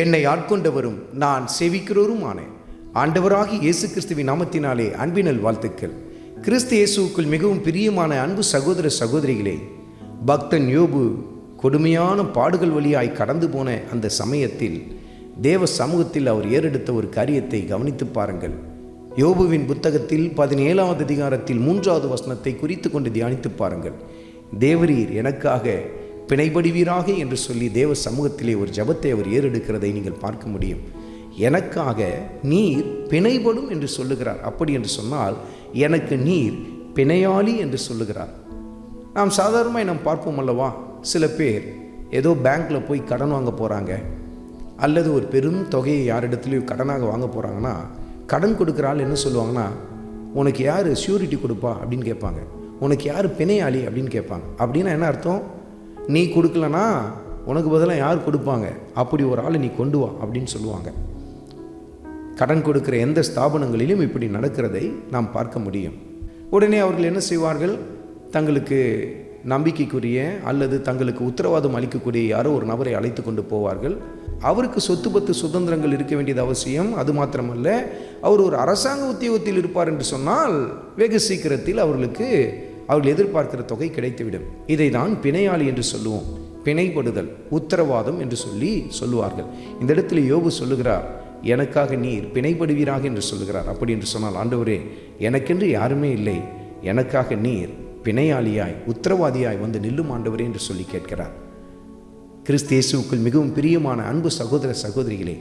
என்னை ஆட்கொண்டவரும் நான் சேவிக்கிறவருமான ஆண்டவராகி இயேசு கிறிஸ்துவின் நாமத்தினாலே அன்பினல் வாழ்த்துக்கள். கிறிஸ்து இயேசுவுக்குள் மிகவும் பிரியமான அன்பு சகோதர சகோதரிகளே பக்தன் யோபு கொடுமையான பாடுகள் வழியாய் கடந்து போன அந்த சமயத்தில் தேவ சமூகத்தில் அவர் ஏறெடுத்த ஒரு காரியத்தை கவனித்து பாருங்கள். யோபுவின் புத்தகத்தில் பதினேழாவது அதிகாரத்தில் மூன்றாவது வசனத்தை குறித்து கொண்டு தியானித்து பாருங்கள். தேவரீர் எனக்காக பிணைபடுவீராக என்று சொல்லி தேவ சமூகத்திலே ஒரு ஜபத்தை அவர் ஏறெடுக்கிறதை நீங்கள் பார்க்க முடியும். எனக்காக நீர் பிணைபடும் என்று சொல்லுகிறார். அப்படி என்று சொன்னால் எனக்கு நீர் பிணையாளி என்று சொல்லுகிறார். நாம் சாதாரணமாக நாம் பார்ப்போம் அல்லவா? சில பேர் ஏதோ பேங்க்கில் போய் கடன் வாங்க போகிறாங்க அல்லது ஒரு பெரும் தொகையை யாரிடத்துலையும் கடனாக வாங்க போகிறாங்கன்னா கடன் கொடுக்குற ஆள் என்ன சொல்லுவாங்கன்னா உனக்கு யார் ஷூரிட்டி கொடுப்பா? அப்படின்னு கேட்பாங்க. உனக்கு யார் பிணையாளி? அப்படின்னு கேட்பாங்க. அப்படின்னா என்ன அர்த்தம்? நீ கொடுக்கலனா உனக்கு பதிலாக யார் கொடுப்பாங்க? அப்படி ஒரு ஆளை நீ கொண்டு வா அப்படின்னு சொல்லுவாங்க. கடன் கொடுக்கிற எந்த ஸ்தாபனங்களிலும் இப்படி நடக்கிறதை நாம் பார்க்க முடியும். உடனே அவர்கள் என்ன செய்வார்கள்? தங்களுக்கு நம்பிக்கைக்குரிய அல்லது தங்களுக்கு உத்தரவாதம் அளிக்கக்கூடிய யாரோ ஒரு நபரை அழைத்து கொண்டு போவார்கள். அவருக்கு சொத்து பத்து சுதந்திரங்கள் இருக்க வேண்டியது அவசியம். அது மாத்திரமல்ல அவர் ஒரு அரசாங்க உத்தியோகத்தில் இருப்பார் என்று சொன்னால் வெகு சீக்கிரத்தில் அவர்களுக்கு அவர்கள் எதிர்பார்க்கிற தொகை கிடைத்துவிடும். இதை தான் பிணையாளி என்று சொல்லுவோம். பிணைப்படுதல் உத்தரவாதம் என்று சொல்லி சொல்லுவார்கள். இந்த இடத்துல யோபு சொல்லுகிறார் எனக்காக நீர் பிணைப்படுவீராக என்று சொல்லுகிறார். அப்படி என்று சொன்னால் ஆண்டவரே எனக்கென்று யாருமே இல்லை. எனக்காக நீர் பிணையாளியாய் உத்தரவாதியாய் வந்து நில்லும் ஆண்டவரே என்று சொல்லி கேட்கிறார். கிறிஸ்து இயேசுவுக்குள் மிகவும் பிரியமான அன்பு சகோதர சகோதரிகளே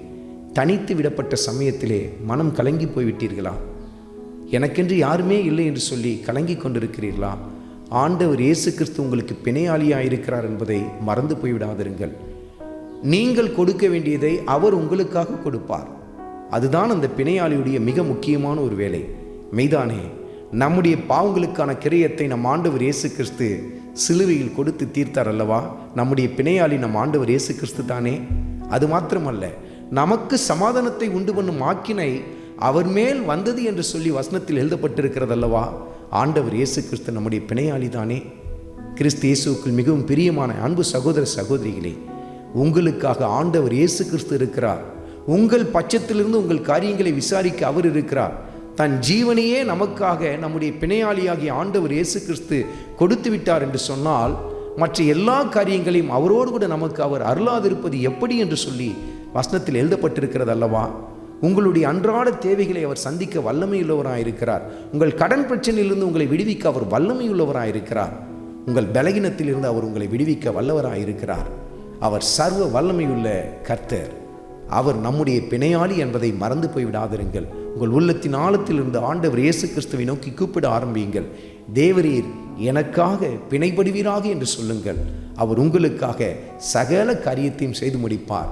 தனித்து விடப்பட்ட சமயத்திலே மனம் கலங்கி போய்விட்டீர்களா? எனக்கென்று யாருமே இல்லை என்று சொல்லி கலங்கி கொண்டிருக்கிறீர்களா? ஆண்டவர் இயேசு கிறிஸ்து உங்களுக்கு பிணையாளியாக இருக்கிறார் என்பதை மறந்து போய்விடாதிருங்கள். நீங்கள் கொடுக்க வேண்டியதை அவர் உங்களுக்காக கொடுப்பார். அதுதான் அந்த பிணையாளியுடைய மிக முக்கியமான ஒரு வேலை. மெய்தானே நம்முடைய பாவங்களுக்கான கிரயத்தை நம் ஆண்டவர் இயேசு கிறிஸ்து சிலுவையில் கொடுத்து தீர்த்தார் அல்லவா? நம்முடைய பிணையாளி நம் ஆண்டவர் இயேசு கிறிஸ்து தானே? அது மாத்திரமல்ல நமக்கு சமாதானத்தை உண்டு பண்ணும் ஆக்கினை அவர் மேல் வந்தது என்று சொல்லி வசனத்தில் எழுதப்பட்டிருக்கிறது அல்லவா ஆண்டவர் இயேசு கிறிஸ்து நம்முடைய பிணையாளி தானே கிறிஸ்து இயேசுக்குள் மிகவும் பிரியமான அன்பு சகோதர சகோதரிகளே உங்களுக்காக ஆண்டவர் இயேசு கிறிஸ்து இருக்கிறார். உங்கள் பட்சத்திலிருந்து உங்கள் காரியங்களை விசாரிக்க அவர் இருக்கிறார். தன் ஜீவனையே நமக்காக நம்முடைய பிணையாளியாகிய ஆண்டவர் இயேசு கிறிஸ்து கொடுத்து விட்டார் என்று சொன்னால் மற்ற எல்லா காரியங்களையும் அவரோடு கூட நமக்கு அவர் அருளாதிருப்பது எப்படி என்று சொல்லி வசனத்தில் எழுதப்பட்டிருக்கிறது அல்லவா உங்களுடைய அன்றாட தேவைகளை அவர் சந்திக்க வல்லமையுள்ளவராக இருக்கிறார் உங்கள் கடன் பிரச்சனையிலிருந்து உங்களை விடுவிக்க அவர் வல்லமையுள்ளவராக இருக்கிறார் உங்கள் பலகீனத்திலிருந்து அவர் உங்களை விடுவிக்க வல்லவராக இருக்கிறார் அவர் சர்வ வல்லமையுள்ள கர்த்தர். அவர் நம்முடைய பிணையாளி என்பதை மறந்து போய்விடாதிருங்கள் உங்கள் உள்ளத்தின் ஆழத்தில் இருந்த ஆண்டவர் இயேசு கிறிஸ்துவை நோக்கி கூப்பிட ஆரம்பியுங்கள். தேவரீர் எனக்காக பிணைப்படுவீராக என்று சொல்லுங்கள். அவர் உங்களுக்காக சகல காரியத்தையும் செய்து முடிப்பார்.